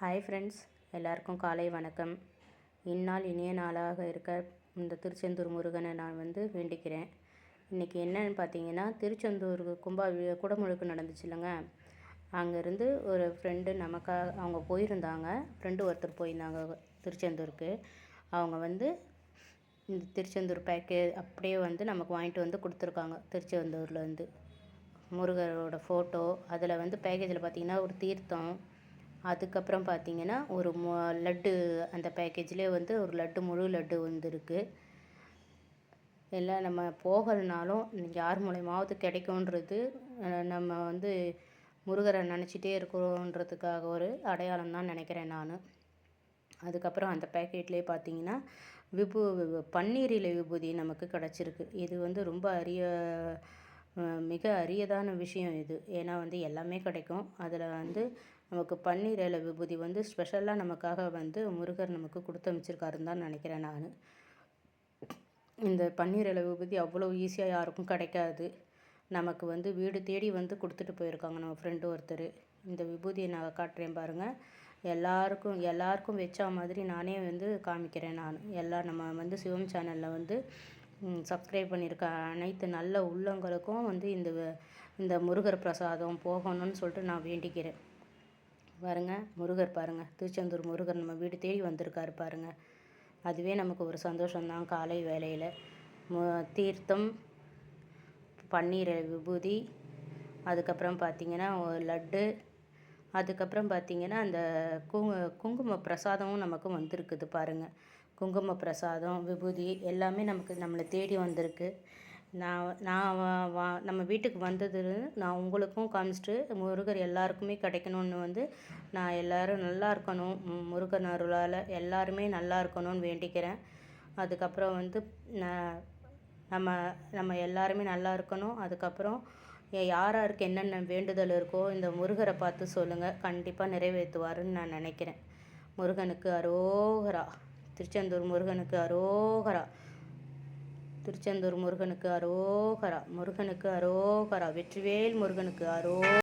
Hi friends எல்லாருக்கும் காலை வணக்கம். இந்நாள் இனிய நாளாக இருக்க இந்த திருச்செந்தூர் முருகனை நான் வந்து வேண்டிக்கிறேன். இன்றைக்கி என்னன்னு பார்த்தீங்கன்னா திருச்செந்தூர் கும்பா குடமுழுக்கு நடந்துச்சு இல்லைங்க. அங்கேருந்து ஒரு ஃப்ரெண்டு நமக்காக அவங்க போயிருந்தாங்க. ஃப்ரெண்டு ஒருத்தர் போயிருந்தாங்க திருச்செந்தூருக்கு. அவங்க வந்து இந்த திருச்செந்தூர் பேக்கேஜ் அப்படியே வந்து நமக்கு வாங்கிட்டு வந்து கொடுத்துருக்காங்க திருச்செந்தூர்லேருந்து முருகரோட ஃபோட்டோ அதில் வந்து பேக்கேஜில் பார்த்திங்கன்னா ஒரு தீர்த்தம் அதுக்கப்புறம் பார்த்திங்கன்னா ஒரு மொ லட்டு அந்த பேக்கேஜ்லேயே வந்து ஒரு லட்டு முழு லட்டு வந்துருக்கு. எல்லாம் நம்ம போகலைனாலும் யார் மூலயமாவது கிடைக்குன்றது நம்ம வந்து முருகரை நினச்சிட்டே இருக்கிறோன்றதுக்காக ஒரு அடையாளம் தான் நினைக்கிறேன் நான். அதுக்கப்புறம் அந்த பேக்கெட்லேயே பார்த்தீங்கன்னா விபூ பன்னீர் இலை விபூதி நமக்கு கிடச்சிருக்கு. இது வந்து ரொம்ப அரிய மிக அரியதான விஷயம் இது. ஏன்னா வந்து எல்லாமே கிடைக்கும். அதில் வந்து நமக்கு பன்னீர் இலை விபூதி வந்து ஸ்பெஷலாக நமக்காக வந்து முருகர் நமக்கு கொடுத்து அமைச்சிருக்காருன்னு தான் நினைக்கிறேன் நான். இந்த பன்னீர் இலை விபூதி அவ்வளோ ஈஸியாக யாருக்கும் கிடைக்காது. நமக்கு வந்து வீடு தேடி வந்து கொடுத்துட்டு போயிருக்காங்க நம்ம ஃப்ரெண்டு ஒருத்தர். இந்த விபூதியை நான் காட்டுறேன் பாருங்கள் எல்லாருக்கும் எல்லாருக்கும் வச்சா மாதிரி நானே வந்து காமிக்கிறேன் நான். எல்லாம் நம்ம வந்து சிவம் சேனலில் வந்து சப்ஸ்கிரைப் பண்ணியிருக்க அனைத்து நல்ல உள்ளங்களுக்கும் வந்து இந்த இந்த முருகர் பிரசாதம் போகணும்னு சொல்லிட்டு நான் வேண்டிக்கிறேன். பாருங்கள் முருகர் பாருங்கள் திருச்செந்தூர் முருகர் நம்ம வீடு தேடி வந்திருக்காரு பாருங்கள் அதுவே நமக்கு ஒரு சந்தோஷம்தான் காலை வேலையில் மு தீர்த்தம் பன்னீர் விபூதி அதுக்கப்புறம் பார்த்திங்கன்னா லட்டு அதுக்கப்புறம் பார்த்திங்கன்னா அந்த குங்கும பிரசாதமும் நமக்கு வந்திருக்குது பாருங்கள் குங்கும பிரசாதம் விபூதி எல்லாமே நமக்கு நம்மளை தேடி வந்திருக்கு. நான் நான் வா நம்ம வீட்டுக்கு வந்தது நான் உங்களுக்கும் காமிச்சிட்டு முருகர் எல்லாருக்குமே கிடைக்கணும்னு வந்து நான் எல்லோரும் நல்லா இருக்கணும். முருகன் அருளால் எல்லாருமே நல்லா இருக்கணும்னு வேண்டிக்கிறேன். அதுக்கப்புறம் வந்து நான் நம்ம நம்ம எல்லாருமே நல்லா இருக்கணும். அதுக்கப்புறம் யார் யாருக்கு என்னென்ன வேண்டுதல் இருக்கோ இந்த முருகரை பார்த்து சொல்லுங்கள் கண்டிப்பாக நிறைவேற்றுவாருன்னு நான் நினைக்கிறேன். முருகனுக்கு அரோகரா. திருச்செந்தூர் முருகனுக்கு அரோகரா. திருச்செந்தூர் முருகனுக்கு அரோகரா. முருகனுக்கு அரோகரா. வெற்றிவேல் முருகனுக்கு அரோ